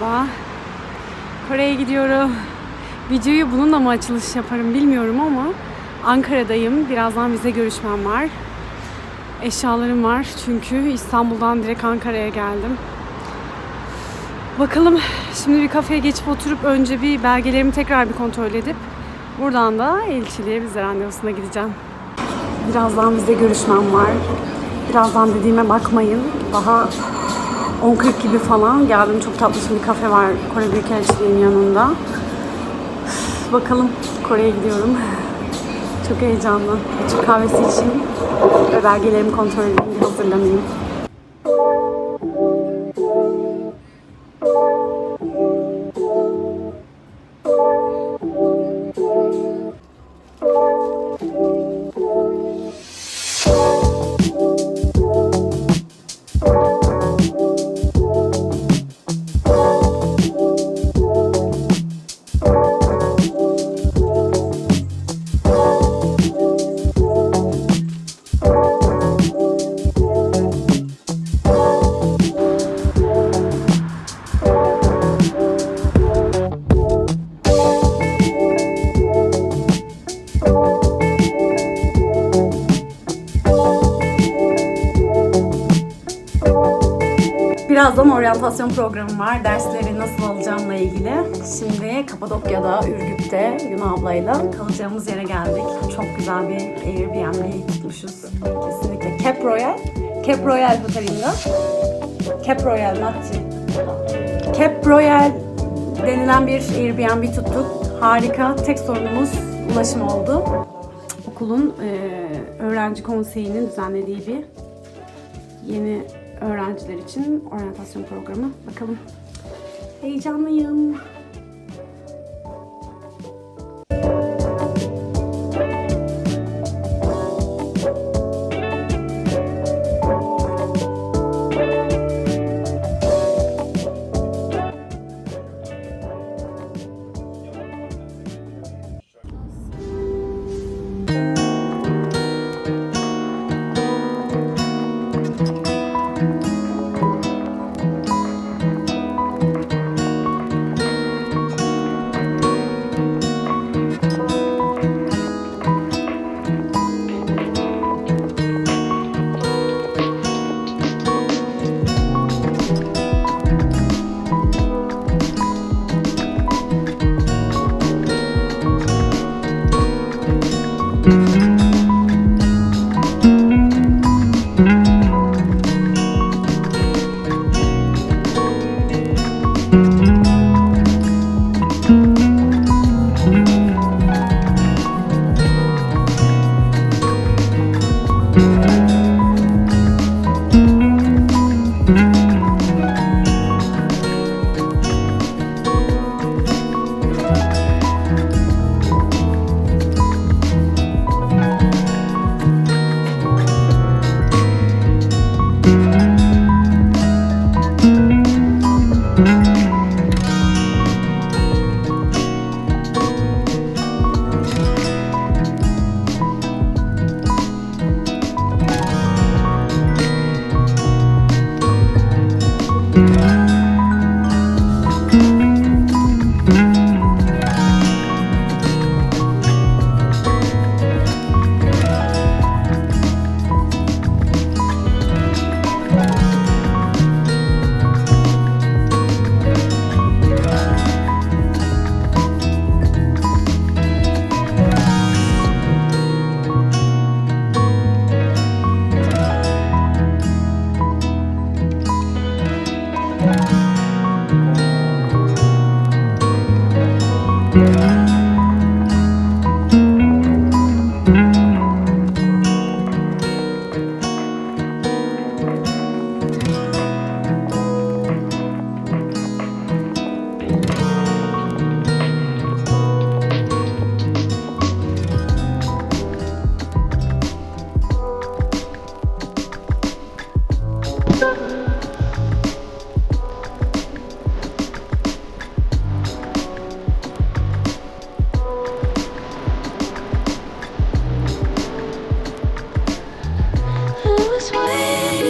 Merhaba. Kore'ye gidiyorum. Videoyu bununla mı açılış yaparım bilmiyorum ama Ankara'dayım. Birazdan vize görüşmem var. Eşyalarım var çünkü İstanbul'dan direkt Ankara'ya geldim. Bakalım şimdi bir kafeye geçip oturup önce bir belgelerimi tekrar bir kontrol edip buradan da elçiliğe vize randevusuna gideceğim. Birazdan vize görüşmem var. Birazdan dediğime bakmayın. Daha 10.40 gibi falan geldim. Çok tatlı bir kafe var Kore Büyükelçiliği'nin yanında. Bakalım Kore'ye gidiyorum. Çok heyecanlı. Açık kahvesi için ve belgelerimi kontrol edeyim, hazırlanayım. Birazdan oryantasyon programım var. Dersleri nasıl alacağımla ilgili. Şimdi Kapadokya'da, Ürgüp'te Yuna ablayla kalacağımız yere geldik. Çok güzel bir Airbnb tutmuşuz. Kesinlikle. Cap Royal. Cap Royal otelinde. Cap Royal, not Cap Royal denilen bir Airbnb tuttuk. Harika. Tek sorunumuz ulaşım oldu. Okulun eee, öğrenci konseyinin düzenlediği bir yeni öğrenciler için oryantasyon programı. Bakalım. Heyecanlıyım.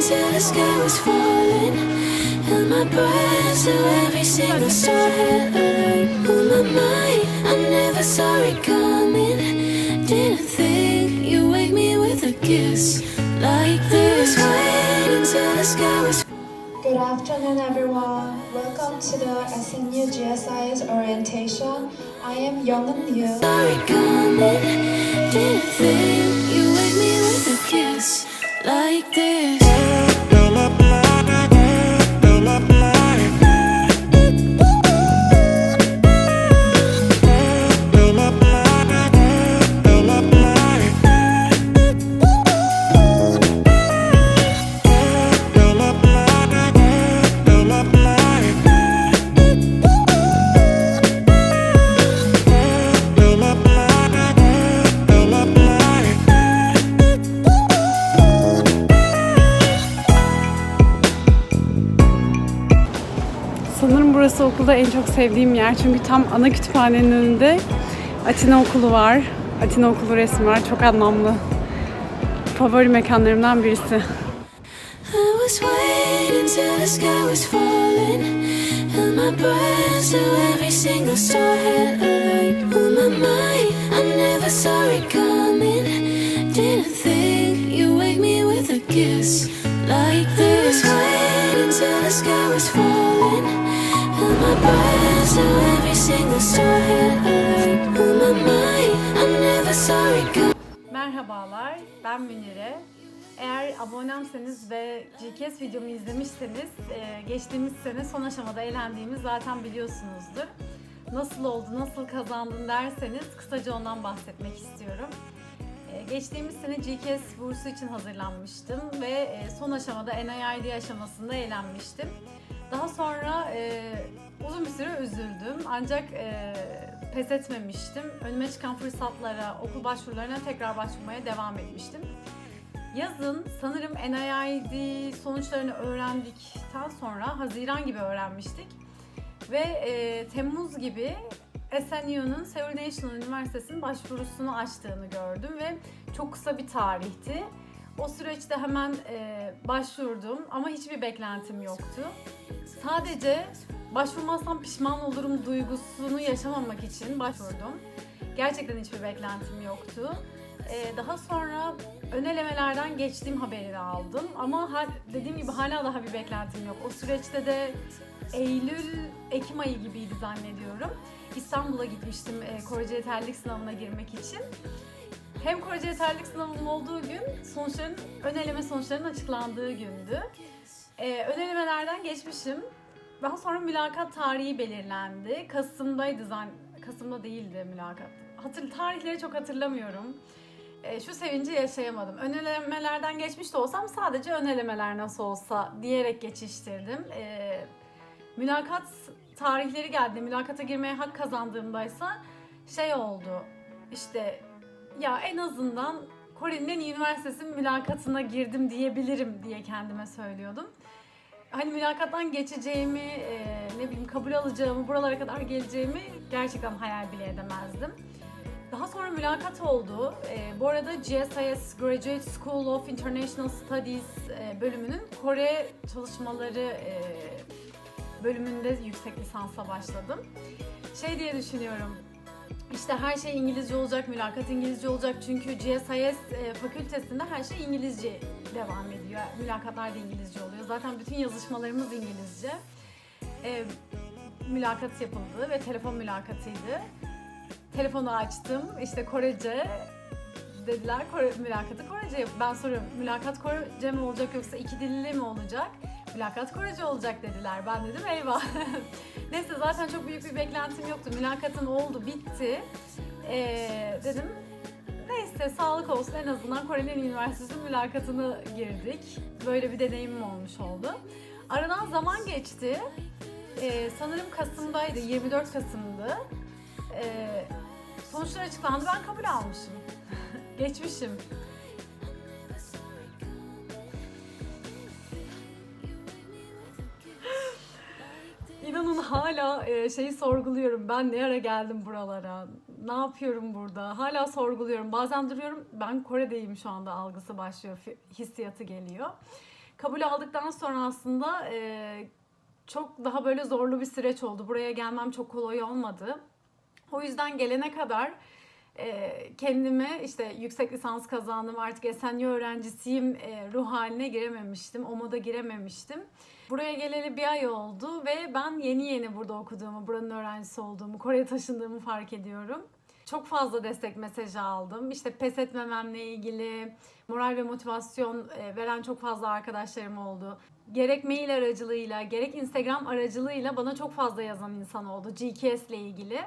Sky was falling. Held my breath every single star had. On my mind, I never saw it coming. Didn't think you wake me with a kiss like this. Wait until the sky was Good afternoon, everyone. Welcome to the SNU GSIS orientation. I am Youngin Liu. it coming. Didn't think you wake me with a kiss like this. Sanırım burası okulda en çok sevdiğim yer. Çünkü tam ana kütüphanenin önünde Atina Okulu var. Atina Okulu resmi var. Çok anlamlı. Favori mekanlarımdan birisi. Like this. Waiting till the sky was falling. Merhabalar, ben Münire. Eğer abonemseniz ve GKS videomu izlemişseniz e, geçtiğimiz sene son aşamada eğlendiğimiz zaten biliyorsunuzdur. Nasıl oldu, nasıl kazandın derseniz kısaca ondan bahsetmek istiyorum. E, Geçtiğimiz sene GKS bursu için hazırlanmıştım ve e, son aşamada NIID aşamasında eğlenmiştim. Daha sonra uzun bir süre üzüldüm ancak e, pes etmemiştim. Önüme çıkan fırsatlara, okul başvurularına tekrar başvurmaya devam etmiştim. Yazın sanırım NIID sonuçlarını öğrendikten sonra Haziran gibi öğrenmiştik. Ve e, Temmuz gibi SNU'nun Seoul National Üniversitesi'nin başvurusunu açtığını gördüm ve çok kısa bir tarihti. O süreçte hemen e, başvurdum ama hiçbir beklentim yoktu. Sadece başvurmazsam pişman olurum duygusunu yaşamamak için başvurdum. Gerçekten hiçbir beklentim yoktu. Ee, daha sonra ön elemelerden geçtiğim haberini aldım. Ama ha- dediğim gibi hala daha bir beklentim yok. O süreçte de Eylül, Ekim ayı gibiydi zannediyorum. İstanbul'a gitmiştim e, Korece yeterlilik sınavına girmek için. Hem Korece yeterlilik sınavının olduğu gün sonuçların, ön eleme sonuçlarının açıklandığı gündü. Ee, ön elemelerden geçmişim. Daha sonra mülakat tarihi belirlendi. Kasım'daydı zan Kasım'da değildi mülakat. Hatır tarihleri çok hatırlamıyorum. Ee, şu sevinci yaşayamadım. Ön elemelerden geçmiş de olsam sadece ön elemeler nasıl olsa diyerek geçiştirdim. Ee, mülakat tarihleri geldi. Mülakata girmeye hak kazandığımdaysa şey oldu. İşte ya en azından Kore'nin en iyi üniversitesinin mülakatına girdim diyebilirim diye kendime söylüyordum hani mülakattan geçeceğimi, e, ne bileyim kabul alacağımı, buralara kadar geleceğimi gerçekten hayal bile edemezdim. Daha sonra mülakat oldu. E, bu arada GSIS Graduate School of International Studies e, bölümünün Kore çalışmaları e, bölümünde yüksek lisansa başladım. Şey diye düşünüyorum. İşte her şey İngilizce olacak, mülakat İngilizce olacak çünkü GSIS e, fakültesinde her şey İngilizce devam ediyor. Mülakatlar da İngilizce oluyor. Zaten bütün yazışmalarımız İngilizce. E, mülakat yapıldı ve telefon mülakatıydı. Telefonu açtım, işte Korece dediler, Kore, mülakatı Korece. Ben soruyorum, mülakat Korece mi olacak yoksa iki dilli mi olacak? Mülakat Korece olacak dediler. Ben dedim eyvah. Neyse zaten çok büyük bir beklentim yoktu. Mülakatın oldu, bitti. Ee, dedim neyse sağlık olsun en azından Kore'nin üniversitesi mülakatını girdik. Böyle bir deneyimim olmuş oldu. Aradan zaman geçti. Ee, sanırım Kasım'daydı, 24 Kasım'dı. Ee, sonuçlar açıklandı, ben kabul almışım. Geçmişim. İnanın hala e, şeyi sorguluyorum. Ben ne ara geldim buralara? Ne yapıyorum burada? Hala sorguluyorum. Bazen duruyorum. Ben Kore'deyim şu anda algısı başlıyor. Hissiyatı geliyor. Kabul aldıktan sonra aslında e, çok daha böyle zorlu bir süreç oldu. Buraya gelmem çok kolay olmadı. O yüzden gelene kadar kendimi işte yüksek lisans kazandım artık SNU öğrencisiyim e, ruh haline girememiştim. O moda girememiştim. Buraya geleli bir ay oldu ve ben yeni yeni burada okuduğumu, buranın öğrencisi olduğumu, Kore'ye taşındığımı fark ediyorum. Çok fazla destek mesajı aldım. İşte pes etmememle ilgili moral ve motivasyon e, veren çok fazla arkadaşlarım oldu. Gerek mail aracılığıyla, gerek Instagram aracılığıyla bana çok fazla yazan insan oldu GKS ile ilgili.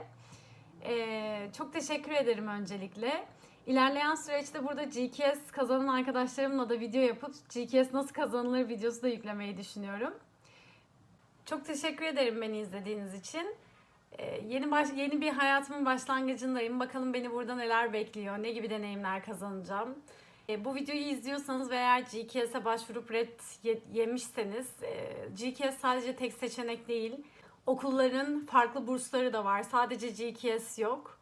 Ee, çok teşekkür ederim öncelikle. İlerleyen süreçte burada GKS kazanan arkadaşlarımla da video yapıp GKS nasıl kazanılır videosu da yüklemeyi düşünüyorum. Çok teşekkür ederim beni izlediğiniz için. Ee, yeni baş, yeni bir hayatımın başlangıcındayım. Bakalım beni burada neler bekliyor, ne gibi deneyimler kazanacağım. Ee, bu videoyu izliyorsanız ve eğer GKS'e başvurup red ye- yemişseniz, e, GKS sadece tek seçenek değil. Okulların farklı bursları da var. Sadece GKS yok.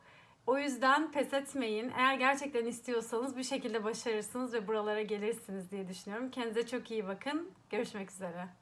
O yüzden pes etmeyin. Eğer gerçekten istiyorsanız bir şekilde başarırsınız ve buralara gelirsiniz diye düşünüyorum. Kendinize çok iyi bakın. Görüşmek üzere.